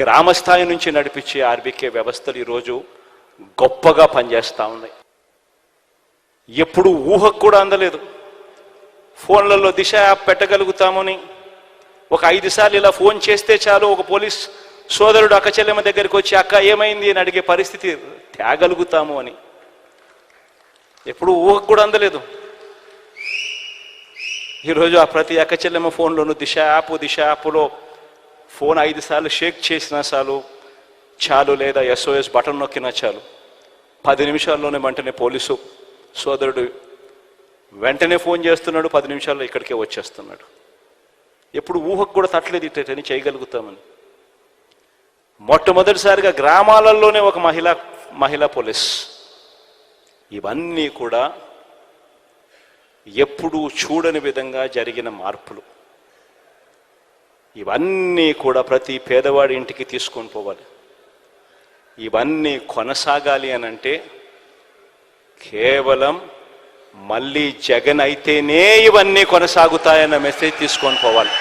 గ్రామస్థాయి నుంచి నడిపించే ఆర్బీకే వ్యవస్థలు ఈరోజు గొప్పగా పనిచేస్తూ ఉన్నాయి. ఎప్పుడు ఊహకు కూడా అందలేదు. ఫోన్లలో దిశ యాప్ పెట్టగలుగుతామని. ఒక ఐదు సార్లు ఇలా ఫోన్ చేస్తే చాలు ఒక పోలీస్ సోదరుడు అక్క చెల్లెమ్మ దగ్గరికి వచ్చి అక్క ఏమైంది? అని అడిగే పరిస్థితి తేగలుగుతాము అని. ఎప్పుడు ఊహకు కూడా అందలేదు. ఈరోజు ఆ ప్రతి అక్క చెల్లెమ్మ ఫోన్లోను దిశ యాప్ దిశ యాప్లో ఫోన్ ఐదు సార్లు షేక్ చేసినా చాలు చాలు లేదా ఎస్ఓఎస్ బటన్ నొక్కినా చాలు. పది నిమిషాల్లోనే వెంటనే పోలీసు సోదరుడు వెంటనే ఫోన్ చేస్తున్నాడు పది నిమిషాల్లో ఇక్కడికే వచ్చేస్తున్నాడు. ఎప్పుడు ఊహకు కూడా తట్టలేదు ఇట్టని చేయగలుగుతామని. మొట్టమొదటిసారిగా గ్రామాలలోనే ఒక మహిళా మహిళా పోలీస్. ఇవన్నీ కూడా ఎప్పుడూ చూడని విధంగా జరిగిన మార్పులు. ఇవన్నీ కూడా ప్రతి పేదవాడి ఇంటికి తీసుకొని పోవాలి. ఇవన్నీ కొనసాగాలి అని అంటే కేవలం మళ్ళీ జగన్ అయితేనే ఇవన్నీ కొనసాగుతాయన్న మెసేజ్ తీసుకొని పోవాలి.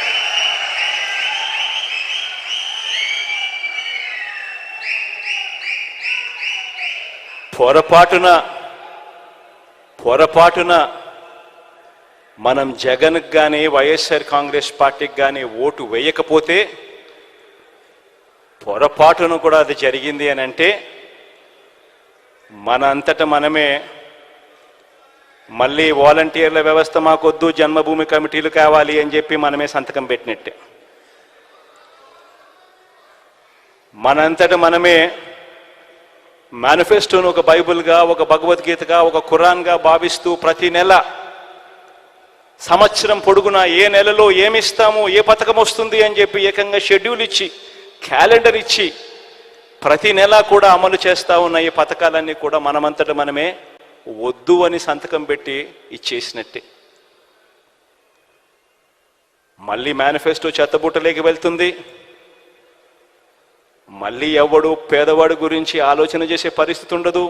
పొరపాటున పొరపాటున మనం జగన్కి కానీ వైఎస్ఆర్ కాంగ్రెస్ పార్టీకి కానీ ఓటు వేయకపోతే పొరపాటున కూడా అది జరిగింది అని అంటే మన అంతట మనమే మళ్ళీ వాలంటీర్ల వ్యవస్థ మాకొద్దు జన్మభూమి కమిటీలు కావాలి అని చెప్పి మనమే సంతకం పెట్టినట్టే. మనంతట మనమే మేనిఫెస్టోను ఒక బైబుల్గా ఒక భగవద్గీతగా ఒక ఖురాన్గా భావిస్తూ ప్రతి నెల సంవత్సరం పొడుగునా ఏ నెలలో ఏమిస్తాము ఏ పథకం వస్తుంది అని చెప్పి ఏకంగా షెడ్యూల్ ఇచ్చి క్యాలెండర్ ఇచ్చి ప్రతి నెల కూడా అమలు చేస్తూ ఉన్న ఈ పథకాలన్నీ కూడా మనమంతట మనమే వద్దు అని సంతకం పెట్టి ఇచ్చేసినట్టే. మళ్ళీ మేనిఫెస్టో చెత్తబుట్టలేకి వెళ్తుంది. మళ్ళీ ఎవడు పేదవాడు గురించి ఆలోచన చేసే పరిస్థితి ఉండదు.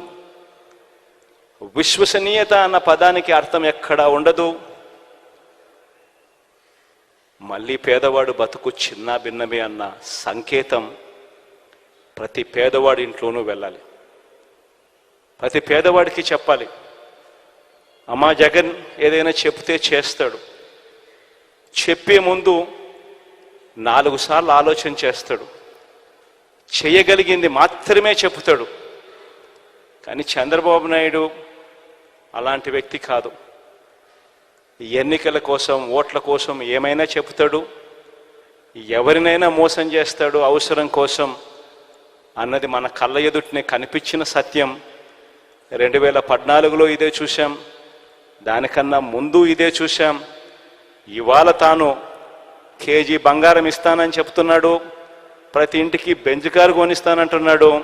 విశ్వసనీయత అన్న పదానికి అర్థం ఎక్కడా ఉండదు. మళ్ళీ పేదవాడు బతుకు చిన్న భిన్నమే అన్న సంకేతం ప్రతి పేదవాడి ఇంట్లోనూ వెళ్ళాలి. ప్రతి పేదవాడికి చెప్పాలి. అమ్మా జగన్ ఏదైనా చెప్తే చేస్తాడు. చెప్పే ముందు నాలుగు సార్లు ఆలోచన చేస్తాడు. చేయగలిగింది మాత్రమే చెబుతాడు కానీ చంద్రబాబు నాయుడు అలాంటి వ్యక్తి కాదు. ఎన్నికల కోసం ఓట్ల కోసం ఏమైనా చెబుతాడు? ఎవరినైనా మోసం చేస్తాడు అవసరం కోసం అన్నది మన కళ్ళ ఎదుటినే కనిపించిన సత్యం. రెండు వేల పద్నాలుగులో ఇదే చూశాం. దానికన్నా ముందు ఇదే చూశాం. ఇవాళ తాను కేజీ బంగారం ఇస్తానని చెప్తున్నాడు. ప్రతి ఇంటికి బెంచ్ కారు కొనిస్తానంటున్నాడు.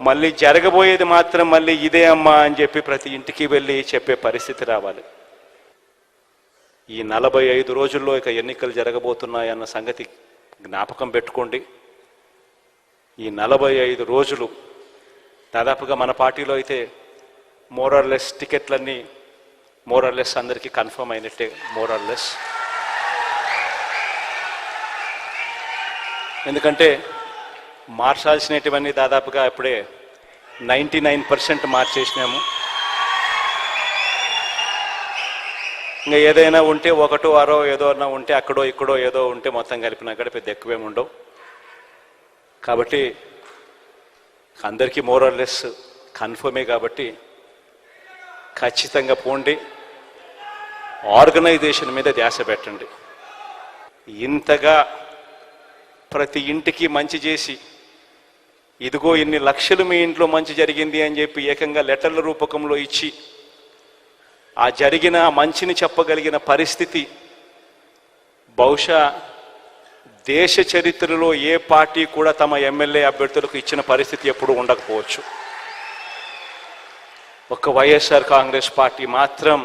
మళ్ళీ జరగబోయేది మాత్రం మళ్ళీ ఇదే అమ్మా అని చెప్పి ప్రతి ఇంటికి వెళ్ళి చెప్పే పరిస్థితి రావాలి. ఈ నలభై ఐదు రోజుల్లో ఇక ఎన్నికలు జరగబోతున్నాయన్న సంగతి జ్ఞాపకం పెట్టుకోండి. ఈ నలభై ఐదు రోజులు దాదాపుగా మన పార్టీలో అయితే మోరర్లెస్ టికెట్లన్నీ మోరర్లెస్ అందరికీ కన్ఫర్మ్ అయినట్టే మోరర్లెస్. ఎందుకంటే మార్చాల్సినటువన్నీ దాదాపుగా ఇప్పుడే నైంటీ నైన్ పర్సెంట్ మార్చేసినాము. ఇంకా ఏదైనా ఉంటే ఒకటో అరో ఏదో అన్నా ఉంటే అక్కడో ఇక్కడో ఏదో ఉంటే మొత్తం కలిపినా కూడా పెద్ద ఎక్కువేమి ఉండవు. కాబట్టి అందరికీ మోరల్లెస్ కన్ఫర్మే కాబట్టి ఖచ్చితంగా పోండి. ఆర్గనైజేషన్ మీద ధ్యాస పెట్టండి. ఇంతగా ప్రతి ఇంటికి మంచి చేసి ఇదిగో ఇన్ని లక్షలు మీ ఇంట్లో మంచి జరిగింది అని చెప్పి ఏకంగా లెటర్ల రూపకంలో ఇచ్చి ఆ జరిగిన మంచిని చెప్పగలిగిన పరిస్థితి. బహుశా దేశ చరిత్రలో ఏ పార్టీ కూడా తమ ఎమ్మెల్యే అభ్యర్థులకు ఇచ్చిన పరిస్థితి ఎప్పుడు ఉండకపోవచ్చు. ఒక వైఎస్ఆర్ కాంగ్రెస్ పార్టీ మాత్రం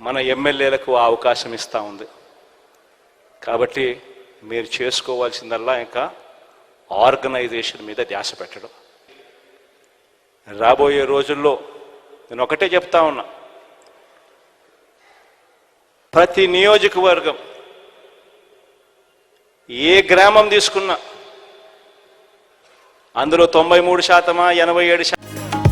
మన ఎమ్మెల్యేలకు ఆ అవకాశం ఇస్తూ ఉంది. కాబట్టి మీరు చేసుకోవాల్సిందల్లా ఇంకా ఆర్గనైజేషన్ మీద ధ్యాస పెట్టడం. రాబోయే రోజుల్లో నేను ఒకటే చెప్తా ఉన్నా. ప్రతి నియోజకవర్గం ఏ గ్రామం తీసుకున్నా అందులో తొంభై మూడు శాతమా ఎనభై ఏడు శాతం